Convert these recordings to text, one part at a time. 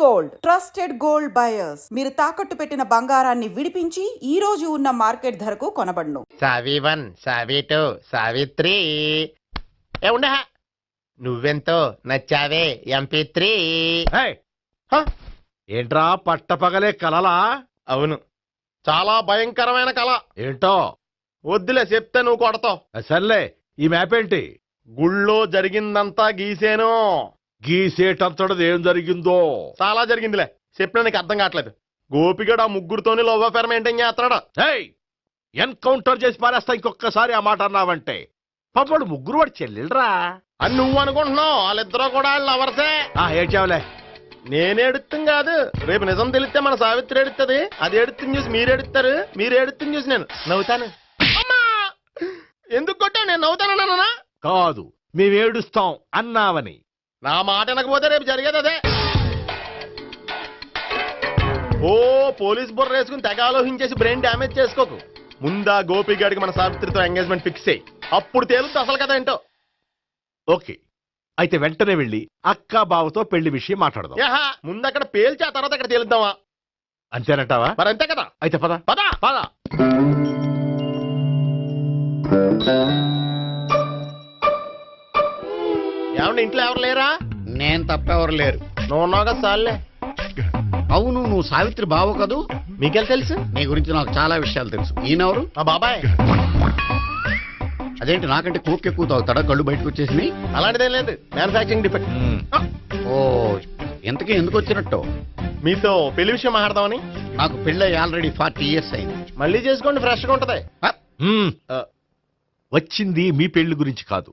Gold. Trusted gold buyers. మీరు తాకట్టు పెట్టిన బంగారాన్ని విడిపించి ఈ రోజు ఉన్న మార్కెట్ ధరకు కొనబడును. సావి వన్ సావి టూ సావిత్రి ఏ ఉండ నువ్వెంతో నచ్చావే ఎంపీ త్రీ! ఏంట్రా పట్టపగలే కలలా? అవును. చాలా భయంకరమైన కళ ఏంటో? వద్దులే చెప్తే నువ్వు కొడతావు. సర్లే ఈ మ్యాప్ ఏంటి? గుళ్ళో జరిగిందంతా గీసేను. గీసేటంతటది ఏం జరిగిందో? చాలా జరిగిందిలే. చెప్పినా నీకు అర్థం కావట్లేదు. గోపిగడు ఆ ముగ్గురుతోని లవ్ అఫేర్ మెయింటైన్ చేస్తున్నాడు? ఏయ్! ఎన్కౌంటర్ చేసి పారేస్తా ఇంకొకసారి ఆ మాట అన్నావంటే. పాపడు ముగ్గురు వాడు చెల్లెలరా. అని నువ్వు అనుకుంటున్నావు. వాళ్ళిద్దరూ కూడా లవర్సే. ఆ ఏడ్చావులే. నేను ఎడుతుంది కాదు. రేపు నిజం తెలిస్తే మన సావిత్రి ఎడుతుంది. అది ఎడుతుంది చూసి మీరు ఎడుతారు. మీరు ఎడుతుంది చూసి నేను నవ్వుతాను. అమ్మా! ఎందుకు కొట్టా నేను నవ్వుతానన్నా కాదు మేమేడుస్తాం అన్నావని. నా మాట వినకపోతే రేపు జరిగేది అదే. ఓ పోలీస్ బుర్ర వేసుకుని తెగ ఆలోచించేసి బ్రెయిన్ డ్యామేజ్ చేసుకోకు. ముందా గోపి గారికి మన సావిత్రితో ఎంగేజ్మెంట్ ఫిక్స్ అయ్యి అప్పుడు తేలుతుంది అసలు కదా ఏంటో. ఓకే అయితే వెంటనే వెళ్ళి అక్క బావతో పెళ్ళి విషయం మాట్లాడదాం. యహా ముందు అక్కడ పేల్చి ఆ తర్వాత అక్కడ తేలుద్దామా? అంతేనంటావా? మరి అంతే కదా. అయితే పద. పదా పద. ఏమండి ఇంట్లో ఎవరు లేరా? నేను తప్పెవరు లేరు. నువ్వు ఉన్నావు కదా సార్లే. అవును నువ్వు సావిత్రి బావు కదూ? మీకెళ్ళి తెలుసు? నీ గురించి నాకు చాలా విషయాలు తెలుసు. ఈయనెవరు మా బాబాయ్. అదేంటి నాకంటే కోక్ ఎక్కువ తాగుతాడా కళ్ళు బయటకు వచ్చేసి అలాంటిదేం లేదు. Manufacturing defect. ఓ ఇంతకీ ఎందుకు వచ్చినట్టు? మీతో పెళ్ళి విషయం మాట్లాడదామని? నాకు పెళ్ళి ఆల్రెడీ ఫార్టీ ఇయర్స్ అయింది. మళ్ళీ చేసుకోండి ఫ్రెష్గా ఉంటది వచ్చింది మీ పెళ్ళి గురించి కాదు.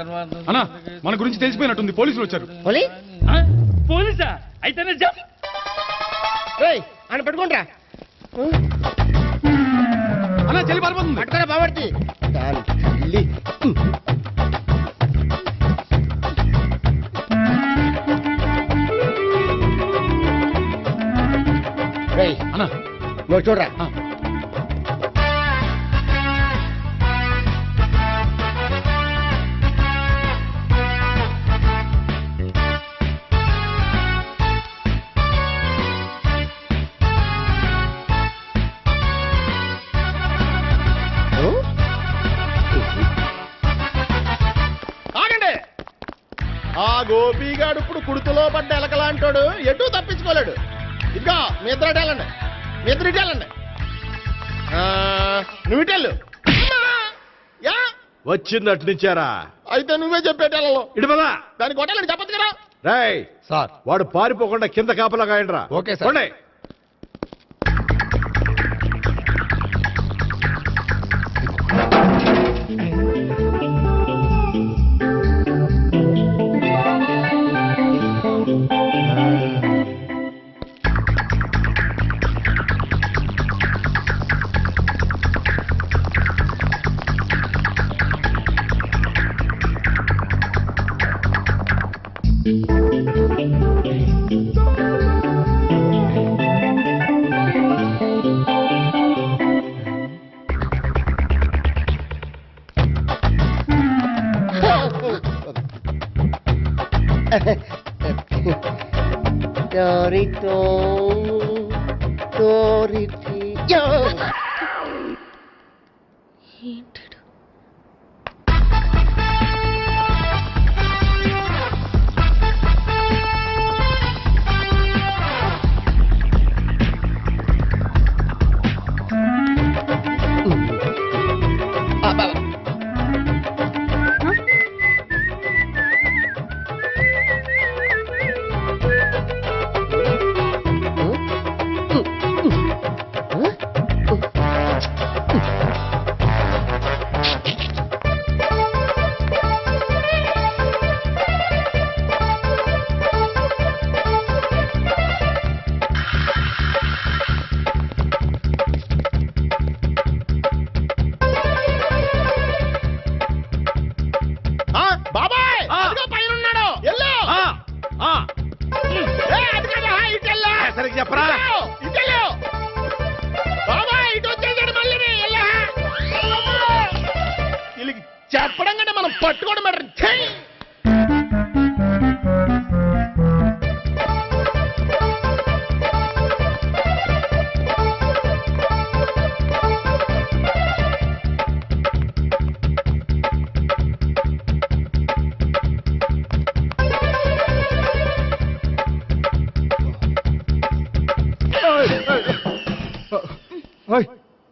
అన్నా మన గురించి తెలిసిపోయినట్టుంది. పోలీసులు వచ్చారు. ఆ? పోలీసా? అయితేనే జప్ అని పెట్టుకుంటా అన్నా చెల్లి పారిపోతుంది. పట్టుకోరా బాబర్తి అన్నా. నువ్వు చూడరా. గోపిగాడు ఇప్పుడు కుడుతులో పడ్డ ఎలకలాంటాడు ఎటు తప్పించుకోలేడు. ఇదిగో మీ ఇద్దరు వెళ్ళండి. మీ ఇద్దరు ఇటు వెళ్ళండి. ఆ, నువ్వు ఇటు వెళ్ళు. అమ్మా! యా. వచ్చిందటు నుంచారా? అయితే నువ్వే చెప్పేటి వెళ్ళలో. ఇటు పదా. దాన్ని కొట్టాలని చెప్పదు కదా. రేయ్ సార్. వాడు పారిపోకుండా కింద కాపలా కాయండిరా. Okay sir. ఏంటి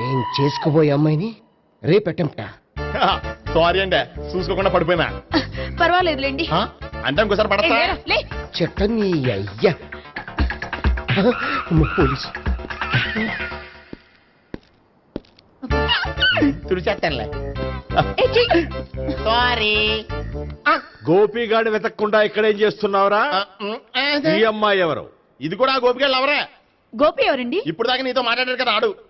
నేను చేసుకోబోయే అమ్మాయిని? రేపెట్టంట సారీ అండి. చూసుకోకుండా పడిపోయినా. పర్వాలేదులేండి? అంటే ఇంకోసారి పడతా. చెట్ట నీ అయ్యా. పోలీసు. తుడిచేస్తానులే. సారీ. గోపిగాడు వెతకకుండా ఇక్కడేం చేస్తున్నావురా? ఈ అమ్మాయి ఎవరు? ఇది కూడా ఆ గోపికెళ్ళి ఎవరే గోపి ఎవరండి? ఇప్పుడు దాకా నీతో మాట్లాడాడు కదా ఆడు.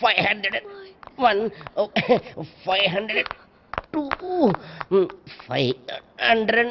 Five hundred one five hundred two five hundred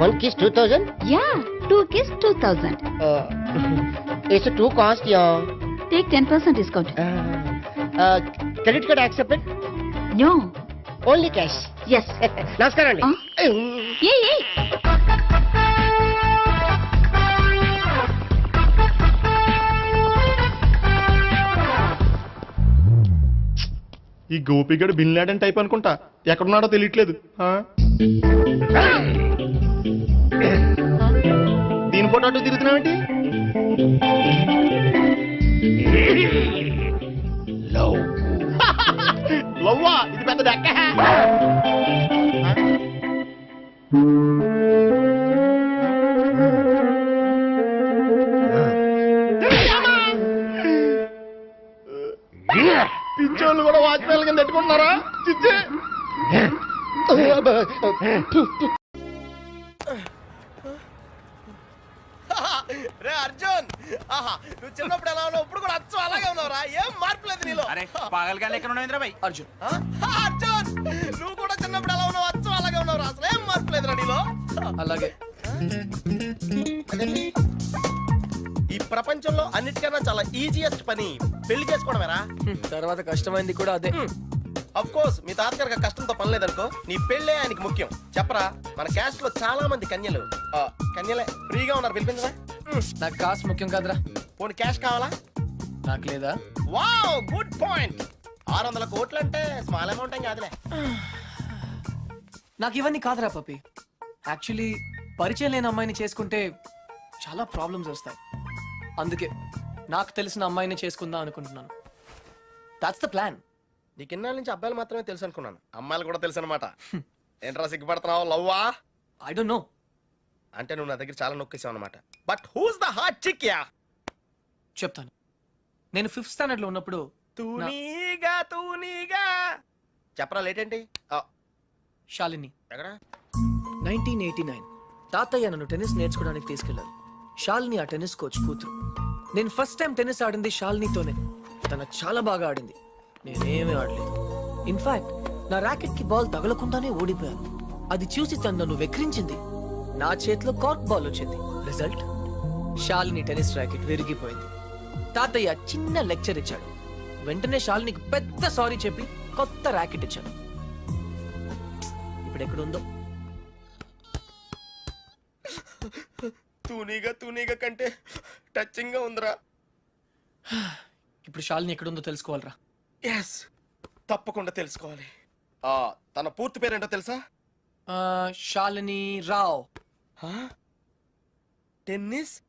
one kiss two thousand yeah two kiss two thousand it's too cost yeah take ten percent discount credit card accepted no only cash yes నమస్కారం అండి ఈ గోపిగడు bin Laden type అనుకుంటా. ఎక్కడున్నాడో తెలియట్లేదు. ఆ? దీని photo అటు తిరుగుతున్నావేంటి? Love. లవ్వా? ఇది పెద్ద పిచ్చోళ్ళు కూడా వాచ్మెన్ కింద పెట్టుకుంటున్నారా? చిచ్చే. రే అర్జున్! ఆహా నువ్వు చిన్నప్పుడు ఎలా ఉన్నావు? ఇప్పుడు కూడా అచ్చం అలాగే ఉన్నావురా. ఏం మార్పు లేదు నీలో? అరే పాగలగాలి ఎక్కడ ఉన్నాయింద్రా బాయ్ అర్జున్? ఆ, అర్జున్! నువ్వు కూడా చిన్నప్పుడు ఎలా ఉన్నావు? అచ్చం అలాగే ఉన్నావురా. అసలు ఏం మార్పు లేదురా నీలో? అలాగే. ఈ ప్రపంచంలో అన్నిటికన్నా చాలా ఈజియెస్ట్ పని పెళ్ళి చేసుకోవడమేరా? తర్వాత కష్టమైంది కూడా అదే. అఫ్ కోర్స్ మీ తాతగారికి కష్టంతో పని లేదనుకో నీ పెళ్ళే ఆయనకి ముఖ్యం. చెప్పరా మన క్యాస్ట్లో చాలా మంది కన్యలు. ఆ, కన్యలే ఫ్రీగా ఉన్నారు పిలిపించరా? నాకు కాస్ట్ ముఖ్యం కాదురా. పోనీ క్యాష్ కావాలా? నాకు లేదా? వావ్ గుడ్ పాయింట్ ఆరు వందల కోట్లు అంటే స్మాల్ అమౌంట్ ఏం కాదులే. నాకు ఇవన్నీ కాదురా పప్పి. యాక్చువల్లీ పరిచయం లేని అమ్మాయిని చేసుకుంటే చాలా ప్రాబ్లమ్స్ వస్తాయి. అందుకే నాకు తెలిసిన అమ్మాయిని చేసుకుందాం అనుకుంటున్నాను. దాట్స్ ద ప్లాన్ నీకు ఇన్నాళ్ళ నుంచి అబ్బాయిలు మాత్రమే తెలుసు అనుకున్నాను అమ్మాయిలు కూడా తెలుసు అనమాట ఏంట్రా సిగ్గుపడుతున్నావు లవ్వా? ఐ డోంట్ నో అంటే నువ్వు నా దగ్గర చాలా నొక్కేసావు అనమాట but who's the hot chick yeah చెప్తాను. నేను ఫిఫ్త్ స్టాండర్డ్లో ఉన్నప్పుడు తూనీగా తూనీగా. చెప్పరా లేట్ ఏంటి ఆ, శాలిని. ఎక్కడ? నైన్టీన్ ఎయిటీ నైన్ తాతయ్య నన్ను టెన్నిస్ నేర్చుకోవడానికి తీసుకెళ్ళారు షాలిని ఆ టెన్నిస్ కోచ్ కూతురు. నేను ఫస్ట్ టైం టెన్నిస్ ఆడింది షాలినితోనే తన చాలా బాగా ఆడింది. నేనేమీ ఆడలేదు. ఇన్ఫాక్ట్ నా ర్యాకెట్కి బాల్ తగలకుండానే ఓడిపోయాను. అది చూసి తను నన్ను వెక్రించింది నా చేతిలో కార్క్ బాల్ వచ్చింది. రిజల్ట్ షాలిని టెన్నిస్ ర్యాకెట్ విరిగిపోయింది. తాతయ్య చిన్న లెక్చర్ ఇచ్చాడు. వెంటనే షాలినికి పెద్ద సారీ చెప్పి కొత్త ర్యాకెట్ ఇచ్చాను ఇప్పుడు ఎక్కడుందో తూనీగా తూనీగా కంటే టచింగ్గా ఉందిరా. ఇప్పుడు షాలిని ఎక్కడుందో తెలుసుకోవాలరా. ఎస్ తప్పకుండా తెలుసుకోవాలి. ఆ తన పూర్తి పేరేంటో తెలుసా? ఆ, శాలిని రావ్. ఆ? టెన్నిస్?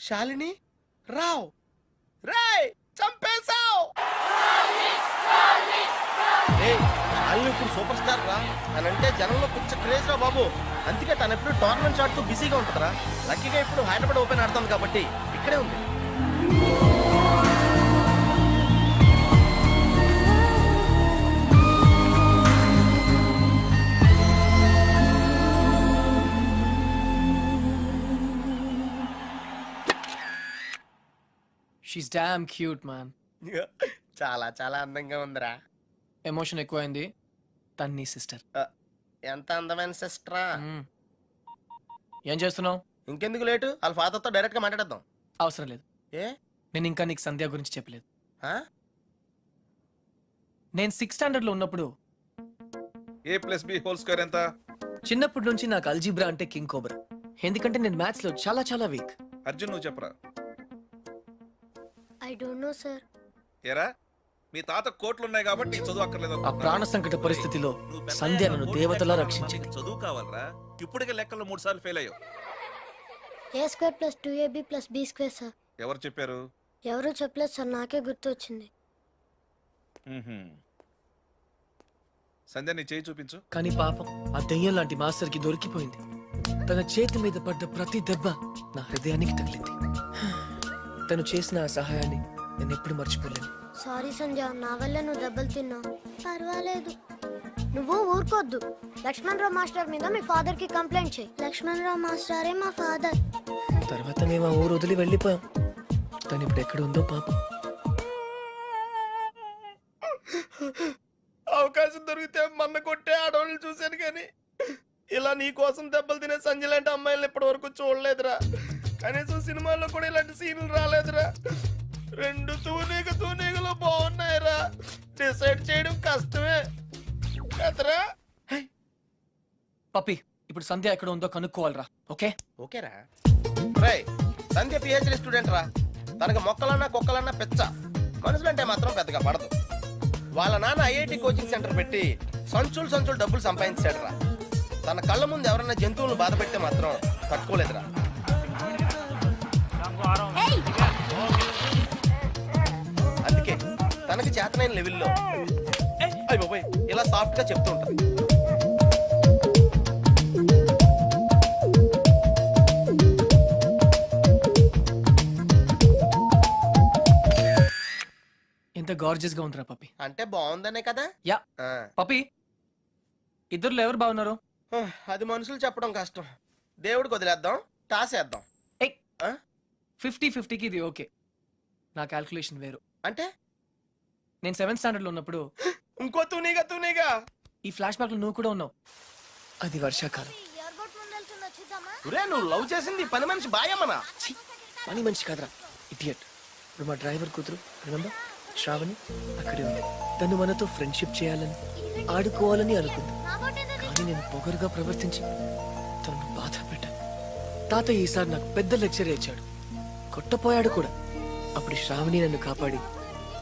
శాలిని రావ్. రేయ్ చంపేశావ్. ఏయ్, శాలిని ఇప్పుడు సూపర్ స్టార్ రా. తనంటే జనంలో పిచ్చ క్రేజ్ రా బాబు. అందుకే తను ఎప్పుడు టోర్నమెంట్స్ ఆడుతూ బిజీగా ఉంటుందిరా. లక్కీగా ఇప్పుడు హైదరాబాద్ ఓపెన్ ఆడుతుంది కాబట్టి ఇక్కడే ఉంది. షీస్ డామ్ క్యూట్ మ్యాన్ చాలా చాలా అందంగా ఉందిరా. ఎమోషన్ ఎక్కువైంది. తన్ని సిస్టర్ ఎంత అందమైన సిస్టరా ఏం చేస్తున్నావు? ఇంకెందుకు లేటు? వాళ్ళ ఫాదర్తో డైరెక్ట్గా మాట్లాడేద్దాం. అవసరం లేదు. ఏ? నేను ఇంకా నీకు సంధ్య గురించి చెప్పలేదు. ఆ? నేను సిక్స్ స్టాండర్డ్లో ఉన్నప్పుడు A plus B whole square ఎంత? చిన్నప్పటి నుంచి నాకు అల్జీబ్రా అంటే కింగ్ కోబ్రా ఎందుకంటే నేను మ్యాథ్స్లో చాలా చాలా వీక్ అర్జున్ నువ్వు చెప్పరా? డోంట్ నో సార్ ఏరా? మీ తాత కోట్లు ఉన్నాయి కాబట్టి నీకు చదువు అక్కర్లేదు ఆ? ప్రాణ సంకట పరిస్థితిలో నువ్వు పెద్ద సంధ్య అయ్యాక నన్ను నువ్వే దేవతలా రక్షించింది. చదువు కావాలరా? ఇప్పటికే లెక్కలు మూడు సార్లు ఫెయిల్ అయ్యావు. A square plus two AB plus B square sir ఎవరు చెప్పారు? ఎవరు చెప్పలేదు సార్ నాకే గుర్తు వచ్చింది మ్మ్హ్మ్. సంధ్య నీ చేయి చూపించు. కానీ పాపం ఆ దెయ్యం లాంటి మాస్టర్కి దొరికిపోయింది. తన చేతి మీద పడ్డ ప్రతి దెబ్బ నా హృదయానికి తగిలింది. తను చేసిన ఆ సహాయాన్ని నేను ఎప్పుడు మర్చిపోలేను. సారీ సంధ్య నా వల్ల నువ్వు దెబ్బలు తిన్నావు. పర్వాలేదు. నువ్వు ఊరుకోద్దు. లక్ష్మణ్ రావు మాస్టర్ మీద మీ ఫాదర్కి కంప్లైంట్ చేయి. లక్ష్మణ్ రావు మాస్టరే మా ఫాదర్. తర్వాత మేము ఆ ఊరు వదిలి వెళ్ళిపోయాం. తను ఇప్పుడు ఎక్కడ ఉందో పాపం. అవకాశం దొరికితే మన్న కొట్టే ఆడవాళ్ళని చూశాను కానీ ఇలా నీ కోసం దెబ్బలు తినే సంజయ్ లాంటి అమ్మాయిలను ఇప్పటి వరకు చూడలేదురా. కనీసం సినిమాల్లో కూడా ఇలాంటి సీన్లు రాలేదురా. రెండు తూనీగ తూనీగలు బాగున్నాయిరా. డిసైడ్ చేయడం కష్టమే. కదరా? పప్పి ఇప్పుడు సంధ్య ఎక్కడ ఉందో కనుక్కోవాలరా ఓకే? ఓకేరా. రై సంధ్య పిహెచ్డి స్టూడెంట్ రా. తనకి మొక్కలన్నా కుక్కలన్నా పెచ్చ. మనుషులంటే మాత్రం పెద్దగా పడదు. వాళ్ళ నాన్న ఐఐటి కోచింగ్ సెంటర్ పెట్టి సంచులు సంచులు డబ్బులు సంపాదించాడు రా తన కళ్ళ ముందు ఎవరన్నా జంతువులను బాధ పెడితే మాత్రం తట్టుకోలేదురా. తనకి చేతనైన లెవెల్లో. అయ్య బాబోయ్ ఇలా సాఫ్ట్గా చెప్తూ ఉంటుంది ఎంత గార్జియస్గా ఉందిరా పప్పి. అంటే బాగుందనే కదా? యా. ఆ. పప్పి ఇద్దరులో ఎవరు బాగున్నారు? హ, అది మనుషులు చెప్పడం కష్టం. దేవుడికి వదిలేద్దాం టాస్ వేద్దాం ఆ? ఫిఫ్టీ ఫిఫ్టీకి ఇది ఓకే. నా క్యాల్కులేషన్ వేరు. అంటే? నేను సెవెంత్ స్టాండర్డ్లో ఉన్నప్పుడు ఇంకో తూనీగా తూనీగా. ఈ ఫ్లాష్ బ్యాక్లో నువ్వు కూడా ఉన్నావు. అది వర్షాకాలం. ఒరే నువ్వు లవ్ చేసింది ఈ పని మనిషి బాయమ్మనా? ఛీ, పని మనిషి కాదురా ఇడియట్. ఇప్పుడు మా డ్రైవర్ కూతురు రిమెంబర్ శ్రావణి అక్కడే ఉంది. తను మనతో ఫ్రెండ్షిప్ చేయాలని ఆడుకోవాలని అనుకుంది. కానీ నేను పొగరుగా ప్రవర్తించి తనను బాధ పెట్టాను. తాత ఈసారి నాకు పెద్ద లెక్చర్ ఇచ్చాడు. కొట్టపోయాడు కూడా. అప్పుడు శ్రావణి నన్ను కాపాడి